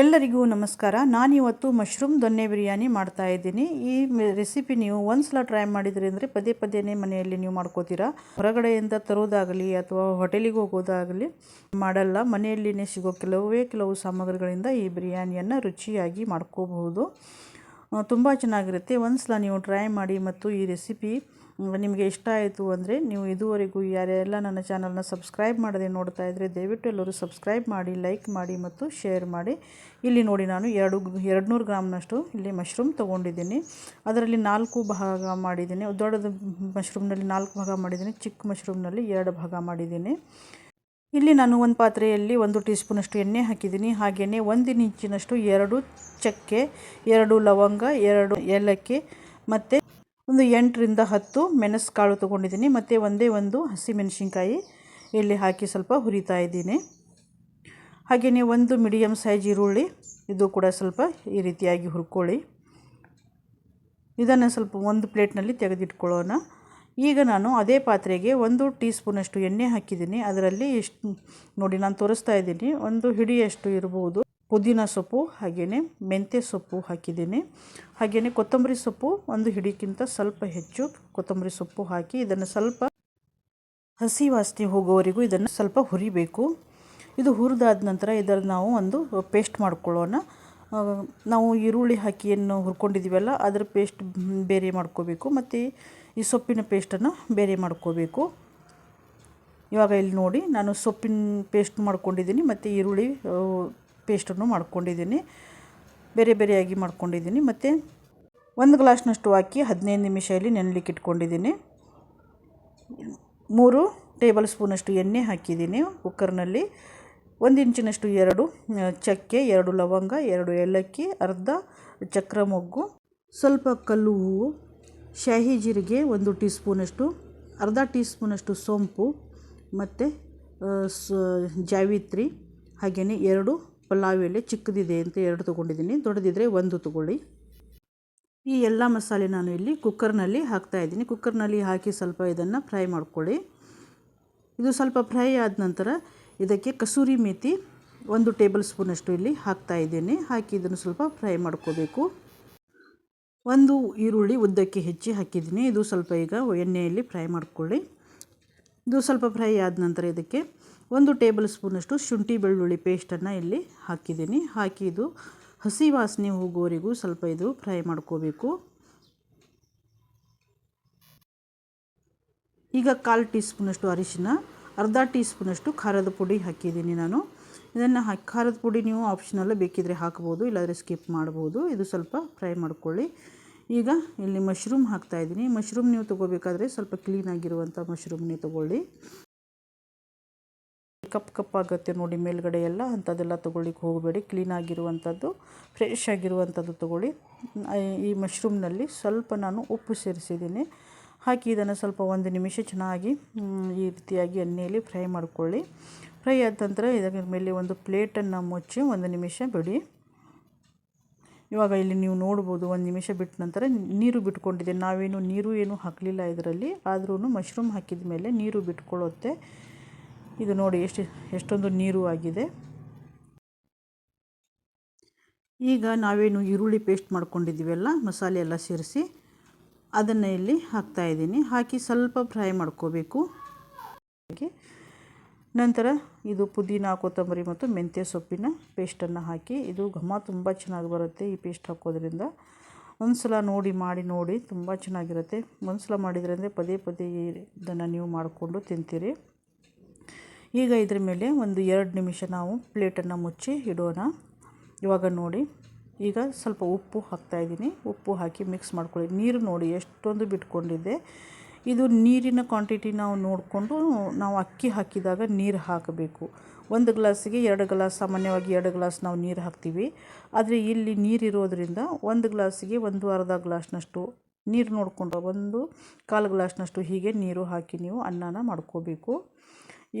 ಎಲ್ಲರಿಗೂ ನಮಸ್ಕಾರ. ನಾನಿವತ್ತು ಮಶ್ರೂಮ್ ದೊನ್ನೆ ಬಿರಿಯಾನಿ ಮಾಡ್ತಾ ಇದ್ದೀನಿ. ಈ ರೆಸಿಪಿ ನೀವು ಒಂದು ಸಲ ಟ್ರೈ ಮಾಡಿದ್ರಿ ಅಂದರೆ ಪದೇ ಪದೇನೇ ಮನೆಯಲ್ಲಿ ನೀವು ಮಾಡ್ಕೋತೀರಾ. ಹೊರಗಡೆಯಿಂದ ತರೋದಾಗಲಿ ಅಥವಾ ಹೋಟೆಲಿಗೆ ಹೋಗೋದಾಗಲಿ ಮಾಡಲ್ಲ. ಮನೆಯಲ್ಲಿನೇ ಸಿಗೋ ಕೆಲವೇ ಕೆಲವು ಸಾಮಗ್ರಿಗಳಿಂದ ಈ ಬಿರಿಯಾನಿಯನ್ನು ರುಚಿಯಾಗಿ ಮಾಡ್ಕೋಬಹುದು. ತುಂಬ ಚೆನ್ನಾಗಿರುತ್ತೆ. ಒಂದು ಸಲ ನೀವು ಟ್ರೈ ಮಾಡಿ ಮತ್ತು ಈ ರೆಸಿಪಿ ನಿಮಗೆ ಇಷ್ಟ ಆಯಿತು ಅಂದರೆ ನೀವು ಇದುವರೆಗೂ ಯಾರೆಲ್ಲ ನನ್ನ ಚಾನಲ್ನ ಸಬ್ಸ್ಕ್ರೈಬ್ ಮಾಡದೆ ನೋಡ್ತಾ ಇದ್ದರೆ ದಯವಿಟ್ಟು ಎಲ್ಲರೂ ಸಬ್ಸ್ಕ್ರೈಬ್ ಮಾಡಿ ಲೈಕ್ ಮಾಡಿ ಮತ್ತು ಶೇರ್ ಮಾಡಿ. ಇಲ್ಲಿ ನೋಡಿ ನಾನು ಎರಡು ಎರಡು ನೂರು ಗ್ರಾಮ್ನಷ್ಟು ಇಲ್ಲಿ ಮಶ್ರೂಮ್ ತೊಗೊಂಡಿದ್ದೀನಿ. ಅದರಲ್ಲಿ ನಾಲ್ಕು ಭಾಗ ಮಾಡಿದ್ದೀನಿ. ದೊಡ್ಡದು ಮಶ್ರೂಮ್ನಲ್ಲಿ ನಾಲ್ಕು ಭಾಗ ಮಾಡಿದ್ದೀನಿ, ಚಿಕ್ಕ ಮಶ್ರೂಮ್ನಲ್ಲಿ ಎರಡು ಭಾಗ ಮಾಡಿದ್ದೀನಿ. ಇಲ್ಲಿ ನಾನು ಒಂದು ಪಾತ್ರೆಯಲ್ಲಿ ಒಂದು ಟೀ ಸ್ಪೂನಷ್ಟು ಎಣ್ಣೆ ಹಾಕಿದ್ದೀನಿ. ಹಾಗೆಯೇ ಒಂದು ಇಂಚಿನಷ್ಟು, ಎರಡು ಚಕ್ಕೆ, ಎರಡು ಲವಂಗ, ಎರಡು ಏಲಕ್ಕಿ, ಮತ್ತು ಒಂದು ಎಂಟರಿಂದ ಹತ್ತು ಮೆಣಸು ಕಾಳು ತೊಗೊಂಡಿದ್ದೀನಿ. ಮತ್ತು ಒಂದೇ ಒಂದು ಹಸಿಮೆಣಸಿನ್ಕಾಯಿ ಇಲ್ಲಿ ಹಾಕಿ ಸ್ವಲ್ಪ ಹುರಿತಾ ಇದ್ದೀನಿ. ಹಾಗೆಯೇ ಒಂದು ಮೀಡಿಯಮ್ ಸೈಜ್ ಈರುಳ್ಳಿ, ಇದು ಕೂಡ ಸ್ವಲ್ಪ ಈ ರೀತಿಯಾಗಿ ಹುರ್ಕೊಳ್ಳಿ. ಇದನ್ನು ಸ್ವಲ್ಪ ಒಂದು ಪ್ಲೇಟ್ನಲ್ಲಿ ತೆಗೆದಿಟ್ಕೊಳ್ಳೋಣ. ಈಗ ನಾನು ಅದೇ ಪಾತ್ರೆಗೆ ಒಂದು ಟೀ ಸ್ಪೂನಷ್ಟು ಎಣ್ಣೆ ಹಾಕಿದ್ದೀನಿ. ಅದರಲ್ಲಿ ಎಷ್ಟು ನೋಡಿ ನಾನು ತೋರಿಸ್ತಾ ಇದ್ದೀನಿ. ಒಂದು ಹಿಡಿಯಷ್ಟು ಇರ್ಬೋದು. ಪುದೀನ ಸೊಪ್ಪು, ಹಾಗೆಯೇ ಮೆಂತ್ಯ ಸೊಪ್ಪು ಹಾಕಿದ್ದೀನಿ. ಹಾಗೆಯೇ ಕೊತ್ತಂಬರಿ ಸೊಪ್ಪು ಒಂದು ಹಿಡಿಕ್ಕಿಂತ ಸ್ವಲ್ಪ ಹೆಚ್ಚು. ಕೊತ್ತಂಬರಿ ಸೊಪ್ಪು ಹಾಕಿ ಇದನ್ನು ಸ್ವಲ್ಪ ಹಸಿ ವಾಸನೆ ಹೋಗೋವರೆಗೂ ಇದನ್ನು ಸ್ವಲ್ಪ ಹುರಿಬೇಕು. ಇದು ಹುರಿದಾದ ನಂತರ ಇದರ ನಾವು ಒಂದು ಪೇಸ್ಟ್ ಮಾಡ್ಕೊಳ್ಳೋಣ. ನಾವು ಈರುಳ್ಳಿ ಹಾಕಿ ಏನು ಹುರ್ಕೊಂಡಿದ್ದೀವಲ್ಲ, ಅದರ ಪೇಸ್ಟ್ ಬೇರೆ ಮಾಡ್ಕೋಬೇಕು. ಮತ್ತು ಈ ಸೊಪ್ಪಿನ ಪೇಸ್ಟನ್ನು ಬೇರೆ ಮಾಡ್ಕೋಬೇಕು. ಇವಾಗ ಇಲ್ಲಿ ನೋಡಿ ನಾನು ಸೊಪ್ಪಿನ ಪೇಸ್ಟ್ ಮಾಡ್ಕೊಂಡಿದ್ದೀನಿ, ಮತ್ತು ಈರುಳ್ಳಿ ಪೇಸ್ಟನ್ನು ಮಾಡ್ಕೊಂಡಿದ್ದೀನಿ. ಬೇರೆ ಬೇರೆಯಾಗಿ ಮಾಡ್ಕೊಂಡಿದ್ದೀನಿ, ಮತ್ತು ಒಂದು ಗ್ಲಾಸ್ನಷ್ಟು ಹಾಕಿ ಹದಿನೈದು ನಿಮಿಷ ಇಲ್ಲಿ ನೆನಲಿಕ್ಕೆ ಇಟ್ಕೊಂಡಿದ್ದೀನಿ. ಮೂರು ಟೇಬಲ್ ಸ್ಪೂನಷ್ಟು ಎಣ್ಣೆ ಹಾಕಿದ್ದೀನಿ ಕುಕ್ಕರ್ನಲ್ಲಿ. ಒಂದು ಇಂಚಿನಷ್ಟು ಎರಡು ಚಕ್ಕೆ, ಎರಡು ಲವಂಗ, ಎರಡು ಏಲಕ್ಕಿ, ಅರ್ಧ ಚಕ್ರ ಮೊಗ್ಗು ಸ್ವಲ್ಪ ಕಲ್ಲು ಹೂವು ಶಾಹಿ ಜೀರಿಗೆ ಒಂದು ಟೀ ಸ್ಪೂನಷ್ಟು ಅರ್ಧ ಟೀ ಸ್ಪೂನಷ್ಟು ಸೋಂಪು ಮತ್ತು ಸ, ಜಾವಿತ್ರಿ ಹಾಗೆಯೇ ಎರಡು ಪಲಾವ್ ಎಲೆ ಚಿಕ್ಕದಿದೆ ಅಂತ ಎರಡು ತೊಗೊಂಡಿದ್ದೀನಿ. ದೊಡ್ಡದಿದ್ದರೆ ಒಂದು ತೊಗೊಳ್ಳಿ. ಈ ಎಲ್ಲ ಮಸಾಲೆ ನಾನು ಇಲ್ಲಿ ಕುಕ್ಕರ್ನಲ್ಲಿ ಹಾಕ್ತಾ ಇದ್ದೀನಿ. ಕುಕ್ಕರ್ನಲ್ಲಿ ಹಾಕಿ ಸ್ವಲ್ಪ ಇದನ್ನು ಫ್ರೈ ಮಾಡ್ಕೊಳ್ಳಿ. ಇದು ಸ್ವಲ್ಪ ಫ್ರೈ ಆದ ನಂತರ ಇದಕ್ಕೆ ಕಸೂರಿ ಮೇಥಿ ಒಂದು ಟೇಬಲ್ ಸ್ಪೂನಷ್ಟು ಇಲ್ಲಿ ಹಾಕ್ತಾ ಇದ್ದೀನಿ. ಹಾಕಿ ಇದನ್ನು ಸ್ವಲ್ಪ ಫ್ರೈ ಮಾಡ್ಕೋಬೇಕು. ಒಂದು ಈರುಳ್ಳಿ ಉದ್ದಕ್ಕೆ ಹೆಚ್ಚಿ ಹಾಕಿದ್ದೀನಿ. ಇದು ಸ್ವಲ್ಪ ಈಗ ಎಣ್ಣೆಯಲ್ಲಿ ಫ್ರೈ ಮಾಡಿಕೊಳ್ಳಿ. ಇದು ಸ್ವಲ್ಪ ಫ್ರೈ ಆದ ನಂತರ ಇದಕ್ಕೆ ಒಂದು ಟೇಬಲ್ ಸ್ಪೂನಷ್ಟು ಶುಂಠಿ ಬೆಳ್ಳುಳ್ಳಿ ಪೇಸ್ಟನ್ನು ಇಲ್ಲಿ ಹಾಕಿದ್ದೀನಿ. ಹಾಕಿ ಇದು ಹಸಿ ವಾಸನೆ ಹೋಗೋವರೆಗೂ ಸ್ವಲ್ಪ ಇದು ಫ್ರೈ ಮಾಡ್ಕೋಬೇಕು. ಈಗ ಕಾಲು ಟೀ ಸ್ಪೂನಷ್ಟು ಅರಿಶಿನ, ಅರ್ಧ ಟೀ ಸ್ಪೂನಷ್ಟು ಖಾರದ ಪುಡಿ ಹಾಕಿದ್ದೀನಿ ನಾನು. ಇದನ್ನು ಖಾರದ ಪುಡಿ ನೀವು ಆಪ್ಷನಲ್ಲ ಬೇಕಿದ್ದರೆ ಹಾಕ್ಬೋದು, ಇಲ್ಲಾಂದರೆ ಸ್ಕಿಪ್ ಮಾಡ್ಬೋದು. ಇದು ಸ್ವಲ್ಪ ಫ್ರೈ ಮಾಡ್ಕೊಳ್ಳಿ. ಈಗ ಇಲ್ಲಿ ಮಶ್ರೂಮ್ ಹಾಕ್ತಾಯಿದ್ದೀನಿ ಮಶ್ರೂಮ್ ನೀವು ತೊಗೋಬೇಕಾದ್ರೆ ಸ್ವಲ್ಪ ಕ್ಲೀನಾಗಿರುವಂಥ ಮಶ್ರೂಮ್ನೇ ತೊಗೊಳ್ಳಿ. ಕಪ್ ಕಪ್ ಆಗುತ್ತೆ ನೋಡಿ ಮೇಲ್ಗಡೆ ಎಲ್ಲ, ಅಂಥದ್ದೆಲ್ಲ ತೊಗೊಳ್ಳಿಕ್ಕೆ ಹೋಗಬೇಡಿ. ಕ್ಲೀನಾಗಿರುವಂಥದ್ದು ಫ್ರೆಶ್ ಆಗಿರುವಂಥದ್ದು ತೊಗೊಳ್ಳಿ. ಈ ಮಶ್ರೂಮ್ನಲ್ಲಿ ಸ್ವಲ್ಪ ನಾನು ಉಪ್ಪು ಸೇರಿಸಿದ್ದೀನಿ. ಹಾಕಿ ಇದನ್ನು ಸ್ವಲ್ಪ ಒಂದು ನಿಮಿಷ ಚೆನ್ನಾಗಿ ಈ ರೀತಿಯಾಗಿ ಎಣ್ಣೆಯಲ್ಲಿ ಫ್ರೈ ಮಾಡಿಕೊಳ್ಳಿ. ಫ್ರೈ ಆದ ನಂತರ ಇದರ ಮೇಲೆ ಒಂದು ಪ್ಲೇಟನ್ನು ಮುಚ್ಚಿ ಒಂದು ನಿಮಿಷ ಬಿಡಿ. ಇವಾಗ ಇಲ್ಲಿ ನೀವು ನೋಡ್ಬೋದು, ಒಂದು ನಿಮಿಷ ಬಿಟ್ಟ ನಂತರ ನೀರು ಬಿಟ್ಕೊಂಡಿದೆ. ನಾವೇನು ನೀರು ಏನು ಹಾಕಲಿಲ್ಲ ಇದರಲ್ಲಿ ಆದ್ರೂ ಮಶ್ರೂಮ್ ಹಾಕಿದ ಮೇಲೆ ನೀರು ಬಿಟ್ಕೊಳ್ಳುತ್ತೆ. ಇದು ನೋಡಿ ಎಷ್ಟು, ಎಷ್ಟೊಂದು ನೀರು ಆಗಿದೆ. ಈಗ ನಾವೇನು ಈರುಳ್ಳಿ ಪೇಸ್ಟ್ ಮಾಡ್ಕೊಂಡಿದ್ದೀವಲ್ಲ, ಮಸಾಲೆ ಎಲ್ಲ ಸೇರಿಸಿ ಅದನ್ನು ಇಲ್ಲಿ ಹಾಕ್ತಾ ಇದ್ದೀನಿ. ಹಾಕಿ ಸ್ವಲ್ಪ ಫ್ರೈ ಮಾಡ್ಕೋಬೇಕು. ಹಾಗೆ. ನಂತರ ಇದು ಪುದೀನ, ಕೊತ್ತಂಬರಿ ಮತ್ತು ಮೆಂತ್ಯ ಸೊಪ್ಪಿನ ಪೇಸ್ಟನ್ನು ಹಾಕಿ. ಇದು ಘಮ ತುಂಬ ಚೆನ್ನಾಗಿ ಬರುತ್ತೆ ಈ ಪೇಸ್ಟ್ ಹಾಕೋದ್ರಿಂದ. ಒಂದು ಸಲ ನೋಡಿ, ಮಾಡಿ, ನೋಡಿ ತುಂಬ ಚೆನ್ನಾಗಿರುತ್ತೆ. ಒಂದು ಸಲ ಮಾಡಿದ್ರಂದರೆ ಪದೇ ಪದೇ ಇದನ್ನು ನೀವು ಮಾಡಿಕೊಂಡು ತಿಂತೀರಿ. ಈಗ ಇದ್ರ ಮೇಲೆ ಒಂದು ಎರಡು ನಿಮಿಷ ನಾವು ಪ್ಲೇಟನ್ನು ಮುಚ್ಚಿ ಇಡೋಣ. ಇವಾಗ ನೋಡಿ. ಈಗ ಸ್ವಲ್ಪ ಉಪ್ಪು ಹಾಕ್ತಾಯಿದ್ದೀನಿ ಉಪ್ಪು ಹಾಕಿ ಮಿಕ್ಸ್ ಮಾಡ್ಕೊಳ್ಳಿ. ನೀರು ನೋಡಿ ಎಷ್ಟೊಂದು ಬಿಟ್ಕೊಂಡಿದ್ದೆ. ಇದು ನೀರಿನ ಕ್ವಾಂಟಿಟಿ ನಾವು ನೋಡಿಕೊಂಡು ನಾವು ಅಕ್ಕಿ ಹಾಕಿದಾಗ ನೀರು ಹಾಕಬೇಕು. ಒಂದು ಗ್ಲಾಸಿಗೆ ಎರಡು ಗ್ಲಾಸ್, ಸಾಮಾನ್ಯವಾಗಿ ಎರಡು ಗ್ಲಾಸ್ ನಾವು ನೀರು ಹಾಕ್ತೀವಿ. ಆದರೆ ಇಲ್ಲಿ ನೀರಿರೋದ್ರಿಂದ ಒಂದು ಗ್ಲಾಸಿಗೆ ಒಂದು ಅರ್ಧ ಗ್ಲಾಸ್ನಷ್ಟು ನೀರು ನೋಡಿಕೊಂಡು ಒಂದು ಕಾಲು ಗ್ಲಾಸ್ನಷ್ಟು ಹೀಗೆ ನೀರು ಹಾಕಿ ನೀವು ಅನ್ನನ ಮಾಡ್ಕೋಬೇಕು.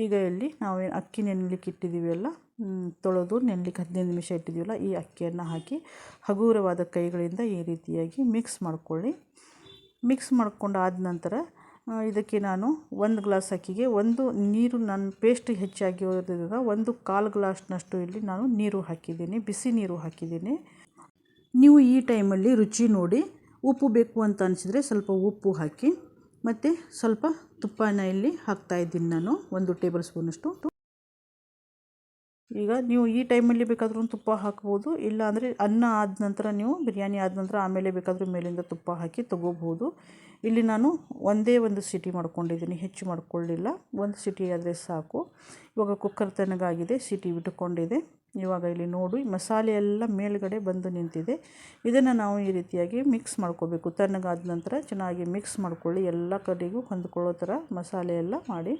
ಈಗ ಇಲ್ಲಿ ನಾವು ಅಕ್ಕಿ ನೆನೆಲಿಕ್ಕೆ ಇಟ್ಟಿದ್ದೀವಲ್ಲ ತೊಳೆದು ನೆನೆಲಿಕ್ಕೆ ಹದಿನೈದು ನಿಮಿಷ ಇಟ್ಟಿದ್ದೀವಲ್ಲ, ಈ ಅಕ್ಕಿಯನ್ನು ಹಾಕಿ ಹಗುರವಾದ ಕೈಗಳಿಂದ ಈ ರೀತಿಯಾಗಿ ಮಿಕ್ಸ್ ಮಾಡಿಕೊಳ್ಳಿ. ಮಿಕ್ಸ್ ಮಾಡ್ಕೊಂಡು ಆದ ನಂತರ ಇದಕ್ಕೆ ನಾನು ಒಂದು ಗ್ಲಾಸ್ ಅಕ್ಕಿಗೆ ಒಂದು ನೀರು ನನ್ನ ಪೇಸ್ಟ್ ಹೆಚ್ಚಾಗಿರೋದ್ರಿಂದ ಒಂದು ಕಾಲು ಗ್ಲಾಸ್ನಷ್ಟು ಇಲ್ಲಿ ನಾನು ನೀರು ಹಾಕಿದ್ದೀನಿ, ಬಿಸಿ ನೀರು ಹಾಕಿದ್ದೀನಿ. ನೀವು ಈ ಟೈಮಲ್ಲಿ ರುಚಿ ನೋಡಿ, ಉಪ್ಪು ಬೇಕು ಅಂತ ಅನಿಸಿದರೆ ಸ್ವಲ್ಪ ಉಪ್ಪು ಹಾಕಿ. ಮತ್ತು ಸ್ವಲ್ಪ ತುಪ್ಪನ ಇಲ್ಲಿ ಹಾಕ್ತಾಯಿದ್ದೀನಿ ನಾನು. ಒಂದು ಟೇಬಲ್ ಸ್ಪೂನಷ್ಟು ಈಗ ನೀವು ಈ ಟೈಮಲ್ಲಿ ಬೇಕಾದರೂ ತುಪ್ಪ ಹಾಕ್ಬೋದು. ಇಲ್ಲ ಅಂದರೆ ಅನ್ನ ಆದ ನಂತರ ನೀವು ಬಿರಿಯಾನಿ ಆದ ನಂತರ ಆಮೇಲೆ ಬೇಕಾದರೂ ಮೇಲಿಂದ ತುಪ್ಪ ಹಾಕಿ ತೊಗೋಬೋದು. ಇಲ್ಲಿ ನಾನು ಒಂದೇ ಒಂದು ಸಿಟಿ ಮಾಡ್ಕೊಂಡಿದ್ದೀನಿ. ಹೆಚ್ಚು ಮಾಡ್ಕೊಳ್ಳಿಲ್ಲ. ಒಂದು ಸಿಟಿ ಆದರೆ ಸಾಕು. ಇವಾಗ ಕುಕ್ಕರ್ ತನಗಾಗಿದೆ. ಸಿಟಿ ಬಿಟ್ಟುಕೊಂಡಿದೆ ಇವಾಗ ಇಲ್ಲಿ ನೋಡಿ ಮಸಾಲೆ ಎಲ್ಲ ಮೇಲುಗಡೆ ಬಂದು ನಿಂತಿದೆ. ಇದನ್ನು ನಾವು ಈ ರೀತಿಯಾಗಿ ಮಿಕ್ಸ್ ಮಾಡ್ಕೋಬೇಕು. ತಣ್ಣಗಾದ ನಂತರ ಚೆನ್ನಾಗಿ ಮಿಕ್ಸ್ ಮಾಡ್ಕೊಳ್ಳಿ. ಎಲ್ಲ ಕಡೆಗೂ ಹೊಂದ್ಕೊಳ್ಳೋ ಥರ ಮಸಾಲೆ ಎಲ್ಲ ಮಾಡಿ.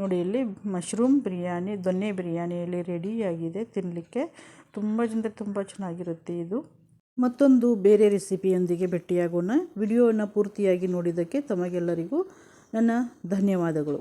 ನೋಡಿ, ಇಲ್ಲಿ ಮಶ್ರೂಮ್ ಬಿರಿಯಾನಿ, ದೊನ್ನೆ ಬಿರಿಯಾನಿ ಇಲ್ಲಿ ರೆಡಿಯಾಗಿದೆ ತಿನ್ನಲಿಕ್ಕೆ ತುಂಬ ಅಂದರೆ ತುಂಬ ಚೆನ್ನಾಗಿರುತ್ತೆ ಇದು. ಮತ್ತೊಂದು ಬೇರೆ ರೆಸಿಪಿಯೊಂದಿಗೆ ಭೇಟಿಯಾಗೋಣ. ವಿಡಿಯೋನ ಪೂರ್ತಿಯಾಗಿ ನೋಡಿದ್ದಕ್ಕೆ ತಮಗೆಲ್ಲರಿಗೂ ನನ್ನ ಧನ್ಯವಾದಗಳು.